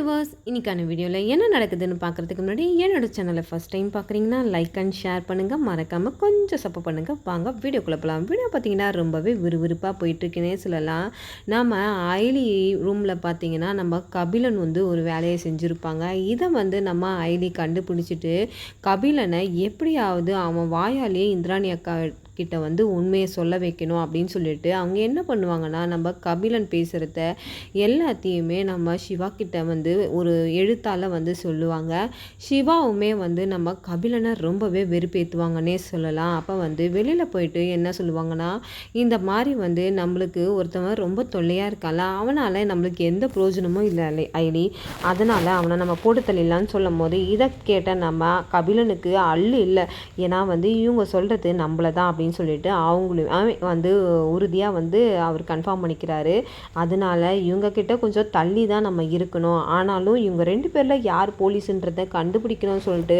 Viewers இன்றைக்கான வீடியோவில் என்ன நடக்குதுன்னு பார்க்குறதுக்கு முன்னாடி என்னோடய சேனலை ஃபஸ்ட் டைம் பார்க்குறீங்கன்னா லைக் அண்ட் ஷேர் பண்ணுங்கள் மறக்காமல் கொஞ்சம் சப்போர்ட் பண்ணுங்கள் வாங்க வீடியோக்குள்ளே போகலாம் வீடியோ பார்த்தீங்கன்னா ரொம்பவே விறுவிறுப்பாக போயிட்டுருக்குன்னே சொல்லலாம். நம்ம ஐலி ரூமில் பார்த்தீங்கன்னா நம்ம கபிலன் வந்து ஒரு வேலையை செஞ்சுருப்பாங்க. இதை வந்து நம்ம ஐலி கண்டுபிடிச்சிட்டு கபிலனை எப்படியாவது அவன் வாயாலேயே இந்திராணி அக்கா கிட்ட வந்து உண்மையை சொல்ல வைக்கணும் அப்படின்னு சொல்லிட்டு அவங்க என்ன பண்ணுவாங்கன்னா நம்ம கபிலன் பேசுகிறத எல்லாத்தையுமே நம்ம சிவா கிட்ட வந்து ஒரு எழுத்தால் வந்து சொல்லுவாங்க. சிவாவுமே வந்து நம்ம கபிலனை ரொம்பவே வெறுப்பேற்றுவாங்கன்னே சொல்லலாம். அப்போ வந்து வெளியில் போயிட்டு என்ன சொல்லுவாங்கன்னா இந்த மாதிரி வந்து நம்மளுக்கு ஒருத்தவன் ரொம்ப தொல்லையாக இருக்கால அவனால் நம்மளுக்கு எந்த பிரயோஜனமும் இல்லை ஐலி அதனால் அவனை நம்ம போட்டு தள்ளிடலான்னு சொல்லும் போது இதை கேட்ட நம்ம கபிலனுக்கு அள்ளு இல்லை. ஏன்னா வந்து இவங்க சொல்கிறது நம்மளை தான் அப்படின்னு சொல்லிட்டு அவங்களும் வந்து உறுதியாக வந்து அவர் கன்ஃபார்ம் பண்ணிக்கிறாரு. அதனால இவங்க கிட்ட கொஞ்சம் தள்ளி தான் நம்ம இருக்கணும். ஆனாலும் இவங்க ரெண்டு பேரில் யார் போலீஸுன்றதை கண்டுபிடிக்கணும்னு சொல்லிட்டு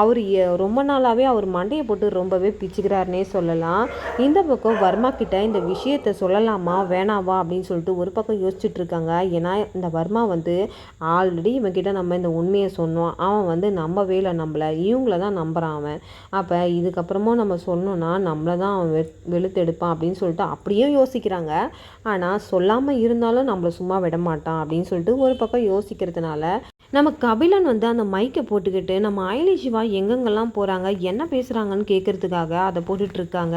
அவர் ரொம்ப நாளாகவே அவர் மண்டையை போட்டு ரொம்பவே பிச்சுக்கிறாருனே சொல்லலாம். இந்த பக்கம் வர்மா கிட்ட இந்த விஷயத்தை சொல்லலாமா வேணாவா அப்படின்னு சொல்லிட்டு ஒரு பக்கம் யோசிச்சுட்டு இருக்காங்க. ஏன்னா இந்த வர்மா வந்து ஆல்ரெடி இவங்கிட்ட நம்ம இந்த உண்மையை சொன்னோம். அவன் வந்து நம்பவே இல்லை நம்மளை. இவங்கள தான் நம்புகிறான் அவன். அப்போ இதுக்கப்புறமும் நம்ம சொன்னோன்னா நம்மளை தான் அவன் வெ வெளுத்தெடுப்பான் அப்படின்னு சொல்லிட்டு அப்படியே யோசிக்கிறாங்க. ஆனால் சொல்லாமல் இருந்தாலும் நம்மளை சும்மா விட மாட்டான் அப்படின்னு சொல்லிட்டு ஒரு பக்கம் யோசிக்கிறதுனால நம்ம கபிலன் வந்து அந்த மைக்கை போட்டுக்கிட்டு நம்ம அயலி சிவா எங்கெங்கெல்லாம் போகிறாங்க என்ன பேசுகிறாங்கன்னு கேட்குறதுக்காக அதை போட்டுட்ருக்காங்க.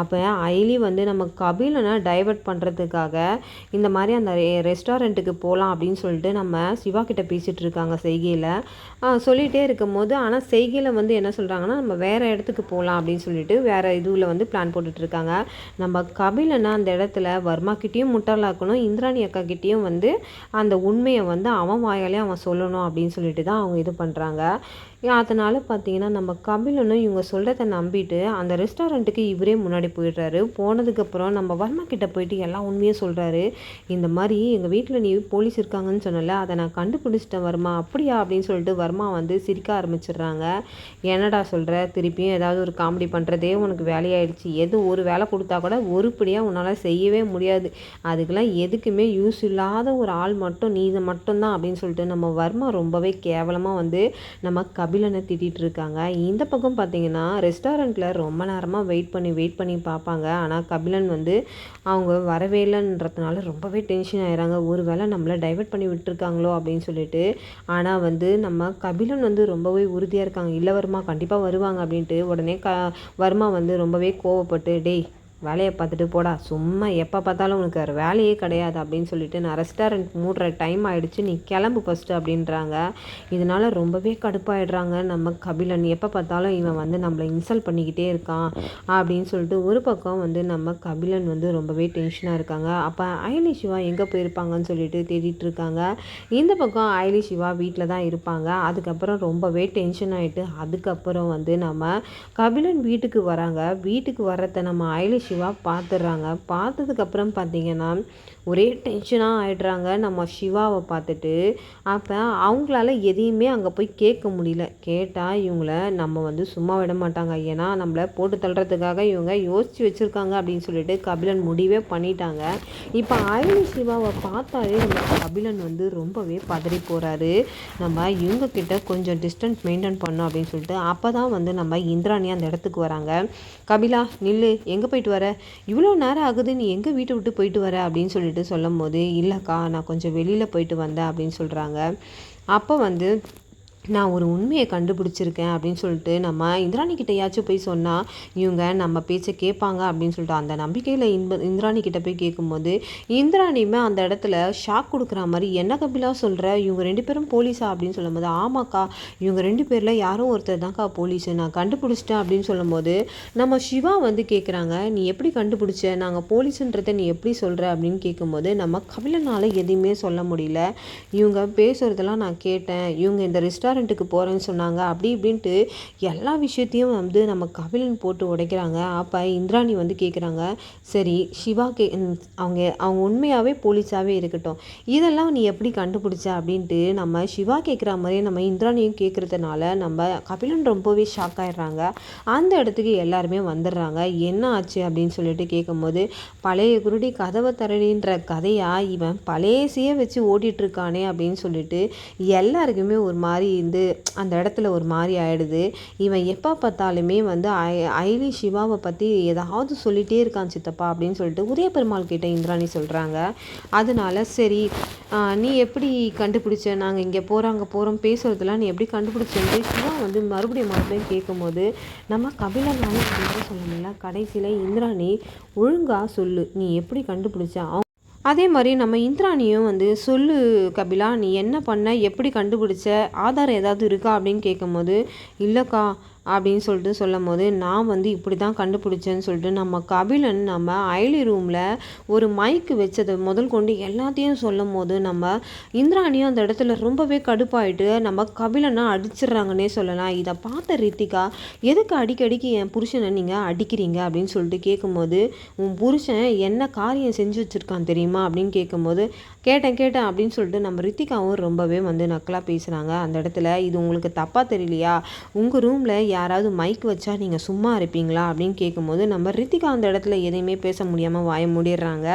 அப்போ அயலி வந்து நம்ம கபிலனை டைவர்ட் பண்ணுறதுக்காக இந்த மாதிரி அந்த ரெஸ்டாரண்ட்டுக்கு போகலாம் அப்படின்னு சொல்லிட்டு நம்ம சிவா கிட்ட பேசிகிட்டு இருக்காங்க செய்கையில். சொல்லிகிட்டே இருக்கும் போது ஆனால் செய்கையில் வந்து என்ன சொல்கிறாங்கன்னா நம்ம வேறு இடத்துக்கு போகலாம் அப்படின்னு சொல்லிட்டு வேறு இதுவில் வந்து பிளான் போட்டுட்ருக்காங்க. நம்ம கபிலனை அந்த இடத்துல வர்மாக்கிட்டேயும் முட்டாளாக்கணும் இந்திராணி அக்கா கிட்டேயும் வந்து அந்த உண்மையை வந்து அவன் வாயாலே அவன் சொல்லணும். சொல்லணும் அப்படின்னு சொல்லிட்டு தான் அவங்க இது பண்ணுறாங்க அதனால் பார்த்தீங்கன்னா நம்ம கபிலனும் இவங்க சொல்கிறத நம்பிட்டு அந்த ரெஸ்டாரண்ட்டுக்கு இவரே முன்னாடி போயிடுறாரு. போனதுக்கப்புறம் நம்ம வர்மா கிட்ட போயிட்டு எல்லாம் உண்மையாக சொல்கிறாரு இந்த மாதிரி எங்கள் வீட்டில் நீ போலீஸ் இருக்காங்கன்னு சொன்னல அதை நான் கண்டுபிடிச்சிட்டேன் வர்மா. அப்படியா? அப்படின்னு சொல்லிட்டு வர்மா வந்து சிரிக்க ஆரம்பிச்சிடுறாங்க. என்னடா சொல்கிற திருப்பியும் ஏதாவது ஒரு காமெடி பண்ணுறதே உனக்கு வேலையாயிடுச்சு. எது ஒரு வேலை கொடுத்தா கூட ஒருபடியாக உன்னால் செய்யவே முடியாது. அதுக்கெல்லாம் எதுக்குமே யூஸ் இல்லாத ஒரு ஆள் மட்டும் நீ இதை மட்டும்தான் அப்படின்னு சொல்லிட்டு நம்ம வர்மா ரொம்பவே கேவலமாக வந்து நம்ம கபிலனை திட்டிகிட்டு இருக்காங்க. இந்த பக்கம் பார்த்தீங்கன்னா ரெஸ்டாரண்ட்டில் ரொம்ப நேரமாக வெயிட் பண்ணி வெயிட் பண்ணி பார்ப்பாங்க ஆனால் கபிலன் வந்து அவங்க வரவே இல்லைன்றதுனால ரொம்பவே டென்ஷன் ஆகிறாங்க ஒரு வேளை நம்மளை டைவெர்ட் பண்ணி விட்டுருக்காங்களோ அப்படின்னு சொல்லிட்டு. ஆனால் வந்து நம்ம கபிலன் வந்து ரொம்பவே உறுதியாக இருக்காங்க. இல்லை வருமா கண்டிப்பாக வருவாங்க அப்படின்ட்டு. உடனே க வருமா வந்து ரொம்பவே கோவப்பட்டு டேய் வேலையை பார்த்துட்டு போடா. சும்மா எப்போ பார்த்தாலும் உனக்கு வேறு வேலையே கிடையாது அப்படின்னு சொல்லிட்டு நான் ரெஸ்டாரண்ட் மூடுற டைம் ஆகிடுச்சு நீ கிளம்பு ஃபஸ்ட்டு அப்படின்றாங்க. இதனால் ரொம்பவே கடுப்பாயிடுறாங்க நம்ம கபிலன். எப்போ பார்த்தாலும் இவன் வந்து நம்மளை இன்சல்ட் பண்ணிக்கிட்டே இருக்கான் அப்படின்னு சொல்லிட்டு ஒரு பக்கம் வந்து நம்ம கபிலன் வந்து ரொம்பவே டென்ஷனாக இருக்காங்க. அப்போ அயலி சிவா எங்கே போயிருப்பாங்கன்னு சொல்லிட்டு தேடிட்டு இருக்காங்க. இந்த பக்கம் அயலி சிவா வீட்டில் தான் இருப்பாங்க. அதுக்கப்புறம் ரொம்பவே டென்ஷன் ஆகிட்டு அதுக்கப்புறம் வந்து நம்ம கபிலன் வீட்டுக்கு வராங்க. வீட்டுக்கு வர்றத நம்ம அயலி சிவா பார்த்துடுறாங்க பார்த்ததுக்கப்புறம் பார்த்தீங்கன்னா ஒரே டென்ஷனாக ஆயிடுறாங்க நம்ம சிவாவை பார்த்துட்டு அப்போ அவங்களால எதையுமே அங்கே போய் கேட்க முடியல. கேட்டால் இவங்கள நம்ம வந்து சும்மா விட மாட்டாங்க. ஏன்னா நம்மளை போட்டு தள்ளுறதுக்காக இவங்க யோசித்து வச்சுருக்காங்க அப்படின்னு சொல்லிட்டு கபிலன் முடிவே பண்ணிட்டாங்க. இப்போ ஆயுள் சிவாவை பார்த்தாலே நம்ம கபிலன் வந்து ரொம்பவே பதறி போகிறாரு நம்ம இவங்க கிட்ட கொஞ்சம் டிஸ்டன்ஸ் மெயின்டைன் பண்ணோம் அப்படின்னு சொல்லிட்டு அப்போ தான் வந்து நம்ம இந்திராணி அந்த இடத்துக்கு வராங்க. கபிலா நில்லு எங்கே போயிட்டு வர இவ்வளோ நேரம் ஆகுது நீ எங்கே வீட்டை விட்டு போயிட்டு வர? அப்படின்னு சொல்லிட்டு சொல்லும் போது இல்லைக்கா நான் கொஞ்சம் வெளியில் போயிட்டு வந்தேன் அப்படின்னு சொல்கிறாங்க அப்போ வந்து நான் ஒரு உண்மையை கண்டுபிடிச்சிருக்கேன் அப்படின்னு சொல்லிட்டு நம்ம இந்திராணி கிட்டேயாச்சும் போய் சொன்னால் இவங்க நம்ம பேச்சை கேட்பாங்க அப்படின்னு சொல்லிட்டு அந்த நம்பிக்கையில் இன்ப இந்திராணி கிட்ட போய் கேட்கும்போது இந்திராணியுமே அந்த இடத்துல ஷாக் கொடுக்குற மாதிரி என்ன கபிலா சொல்கிற இவங்க ரெண்டு பேரும் போலீஸா அப்படின்னு சொல்லும்போது ஆமாக்கா இவங்க ரெண்டு பேரில் யாரும் ஒருத்தர் தான்க்கா போலீஸு நான் கண்டுபிடிச்சிட்டேன் அப்படின்னு சொல்லும்போது நம்ம சிவா வந்து கேட்குறாங்க நீ எப்படி கண்டுபிடிச்ச? நாங்கள் போலீஸுன்றதை நீ எப்படி சொல்கிற அப்படின்னு கேட்கும்போது நம்ம கபிலனால் எதையுமே சொல்ல முடியல. இவங்க பேசுகிறதெல்லாம் நான் கேட்டேன். இவங்க இந்த ரெஸ்டாரண்ட் ரெஸ்டாரண்ட்டுக்கு போகிறேன்னு சொன்னாங்க. அப்படி இப்படின்ட்டு எல்லா விஷயத்தையும் வந்து நம்ம கபிலன் போட்டு உடைக்கிறாங்க. அப்போ இந்திராணி வந்து கேட்குறாங்க சரி சிவா கே அவங்க அவங்க உண்மையாகவே போலீஸாகவே இருக்கட்டும். இதெல்லாம் நீ எப்படி கண்டுபிடிச்ச? அப்படின்ட்டு நம்ம சிவா கேட்குற மாதிரியே நம்ம இந்திராணியும் கேட்குறதுனால நம்ம கபிலன் ரொம்பவே ஷாக் ஆகிடுறாங்க அந்த இடத்துக்கு எல்லாருமே வந்துடுறாங்க. என்ன ஆச்சு? அப்படின்னு சொல்லிட்டு கேட்கும்போது பழைய குருடி கதவை தரணின்ற கதையாக இவன் பழையசையே வச்சு ஓட்டிகிட்ருக்கானே அப்படின்னு சொல்லிட்டு எல்லாருக்குமே ஒரு மாதிரி வந்து அந்த இடத்துல ஒரு மாதிரி ஆகிடுது இவன் எப்போ பார்த்தாலுமே வந்து ஐ ஐலி சிவாவை பற்றி ஏதாவது சொல்லிகிட்டே இருக்கான் சித்தப்பா அப்படின்னு சொல்லிட்டு உதய பெருமாள் கிட்ட இந்திராணி சொல்கிறாங்க அதனால சரி நீ எப்படி கண்டுபிடிச்ச? நாங்கள் இங்கே போகிறோம் அங்கே போகிறோம் பேசுகிறதுலாம் நீ எப்படி கண்டுபிடிச்சேன்ட்டு சிவா வந்து மறுபடியும் மறுபடியும் கேட்கும்போது நம்ம கபிலனால அப்படின்னு சொல்ல முடியல கடைசியில் இந்திராணி ஒழுங்காக சொல்லு நீ எப்படி கண்டுபிடிச்ச? அதே மாதிரி நம்ம இந்திராணியும் வந்து சொல்லு கபிலா நீ என்ன பண்ண எப்படி கண்டுபிடிச்ச ஆதாரம் ஏதாவது இருக்கா அப்படின்னு கேட்கும்போது இல்லைக்கா அப்படின்னு சொல்லிட்டு சொல்லும் போது நான் வந்து இப்படி தான் கண்டுபிடிச்சேன்னு சொல்லிட்டு நம்ம கபிலன் நம்ம ஐலி ரூமில் ஒரு மைக்கு வச்சதை முதல் கொண்டு எல்லாத்தையும் சொல்லும் போது நம்ம இந்திராணியும் அந்த இடத்துல ரொம்பவே கடுப்பாயிட்டு நம்ம கபிலனை அடிச்சிடுறாங்கன்னே சொல்லலாம். இதை பார்த்த ரித்திகா எதுக்கு அடிக்கடிக்கு என் புருஷனை நீங்கள் அடிக்கிறீங்க? அப்படின்னு சொல்லிட்டு கேட்கும்போது உன் புருஷன் என்ன காரியம் செஞ்சு வச்சுருக்கான் தெரியுமா? அப்படின்னு கேட்கும்போது கேட்டேன் கேட்டேன் அப்படின்னு சொல்லிட்டு நம்ம ரித்திகாவும் ரொம்பவே வந்து நக்கலாக பேசுகிறாங்க அந்த இடத்துல இது உங்களுக்கு தப்பாக தெரியலையா? உங்கள் ரூமில் யாராவது மைக் வச்சா நீங்கள் சும்மா இருப்பீங்களா? அப்படின்னு கேட்கும்போது நம்ம ரித்திகா அந்த இடத்துல எதையுமே பேச முடியாமல் வாய முடிடுறாங்க.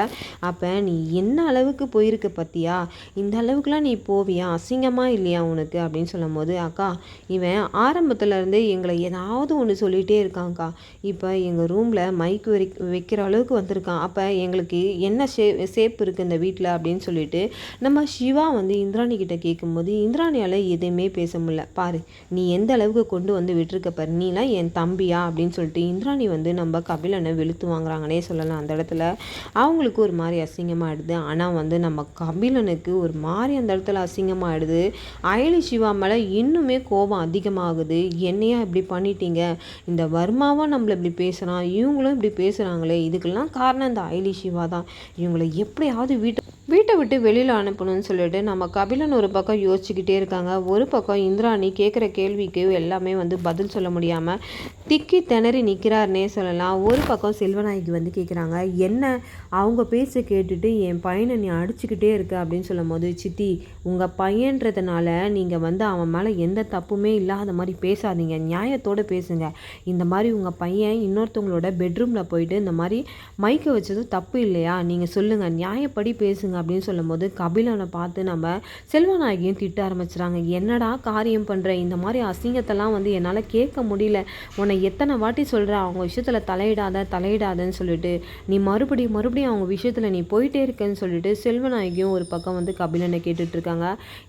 அப்போ நீ என்ன அளவுக்கு போயிருக்க பற்றியா இந்த அளவுக்குலாம் நீ போவியா? அசிங்கமாக இல்லையா உனக்கு? அப்படின்னு சொல்லும் போது அக்கா இவன் ஆரம்பத்துலேருந்து எங்களை ஏதாவது ஒன்று சொல்லிகிட்டே இருக்காங்க்கா இப்போ எங்கள் ரூமில் மைக் வை வைக்கிற அளவுக்கு வந்திருக்கான். அப்போ எங்களுக்கு என்ன ஷே சேப் இருக்குது இந்த வீட்டில் அப்படின்னு சொல்லிட்டு நம்ம சிவா வந்து இந்திராணி கிட்ட கேட்கும்போது இந்திராணியால் எதையுமே பேச முடியல. பாரு நீ எந்த அளவுக்கு கொண்டு வந்து விட்டுருக்க பாரு நீலாம் என் தம்பியா? அப்படின்னு சொல்லிட்டு இந்திராணி வந்து நம்ம கபிலனை வெளுத்து வாங்குறாங்கன்னே சொல்லலாம். அந்த இடத்துல அவங்களுக்கு ஒரு மாதிரி அசிங்கமாகிடுது ஆனால் வந்து நம்ம கபிலனுக்கு ஒரு மாதிரி அந்த இடத்துல அசிங்கமாகிடுது அயலி சிவா மேலே இன்னுமே கோபம் அதிகமாகுது. என்னையா இப்படி பண்ணிட்டீங்க? இந்த வர்மாவும் நம்மளை இப்படி பேசுகிறான் இவங்களும் இப்படி பேசுகிறாங்களே இதுக்கெல்லாம் காரணம் இந்த அயலி சிவா தான். இவங்களை எப்படியாவது வீட்டு வீட்டை விட்டு வெளியில் அனுப்பணும்னு சொல்லிட்டு நம்ம கபிலன் ஒரு பக்கம் யோசிச்சுக்கிட்டே இருக்காங்க. ஒரு பக்கம் இந்திராணி கேட்குற கேள்விக்கு எல்லாமே வந்து பதில் சொல்ல முடியாமல் திக்கி திணறி நிற்கிறாருனே சொல்லலாம். ஒரு பக்கம் செல்வநாயகி வந்து கேட்குறாங்க என்ன? அவங்க பேச கேட்டுட்டு என் பையனை நீ அடிச்சுக்கிட்டே இருக்க அப்படின்னு சொல்லும் போது சித்தி உங்கள் பையன்றதுனால நீங்கள் வந்து அவன் மேலே எந்த தப்புமே இல்லாத மாதிரி பேசாதீங்க. நியாயத்தோடு பேசுங்க. இந்த மாதிரி உங்கள் பையன் இன்னொருத்தவங்களோட பெட்ரூமில் போயிட்டு இந்த மாதிரி மைக்கை வச்சதும் தப்பு இல்லையா? நீங்கள் சொல்லுங்கள் நியாயப்படி பேசுங்க அப்படின்னு சொல்லும்போது கபிலனை பார்த்து நம்ம செல்வநாயகியும் திட்ட ஆரம்பிச்சுறாங்க. என்னடா காரியம் பண்ணுற இந்த மாதிரி அசிங்கத்தெல்லாம் வந்து என்னால் கேட்க முடியல. உன்னை எத்தனை வாட்டி சொல்கிற அவங்க விஷயத்தில் தலையிடாத தலையிடாதன்னு சொல்லிட்டு நீ மறுபடியும் மறுபடியும் அவங்க விஷயத்தில் நீ போயிட்டே இருக்கேன்னு சொல்லிட்டு செல்வநாயகியும் ஒரு பக்கம் வந்து கபிலனை கேட்டுட்ருக்காங்க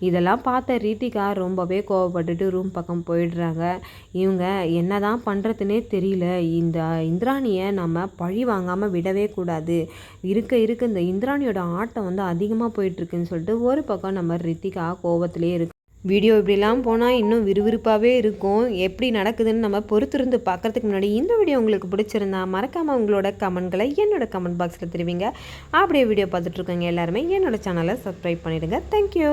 இதெல்லாம் பார்த்த ரீத்திகா ரொம்பவே கோவப்பட்டுட்டு ரூம் பக்கம் போயிடுறாங்க. இவங்க என்ன தான் பண்ணுறதுனே தெரியல. இந்த இந்திராணியை நம்ம பழி வாங்காமல் விடவே கூடாது. இருக்க இருக்க இந்த இந்திராணியோட ஆட்டம் வந்து அதிகமாக போயிட்டுருக்குன்னு சொல்லிட்டு ஒரு பக்கம் நம்ம ரித்திகா கோவத்திலே இருக்கு. வீடியோ இப்படிலாம் போனால் இன்னும் விறுவிறுப்பாகவே இருக்கும். எப்படி நடக்குதுன்னு நம்ம பொறுத்திருந்து பார்க்குறதுக்கு முன்னாடி இந்த வீடியோ உங்களுக்கு பிடிச்சிருந்தா மறக்காமல் உங்களோட கமெண்ட்களை என்னோட கமெண்ட் பாக்ஸில் தெரிவிங்க. அப்படியே வீடியோ பார்த்துட்ருக்கோங்க எல்லாருமே என்னோட சேனலை சப்ஸ்கிரைப் பண்ணிவிடுங்க தேங்க்யூ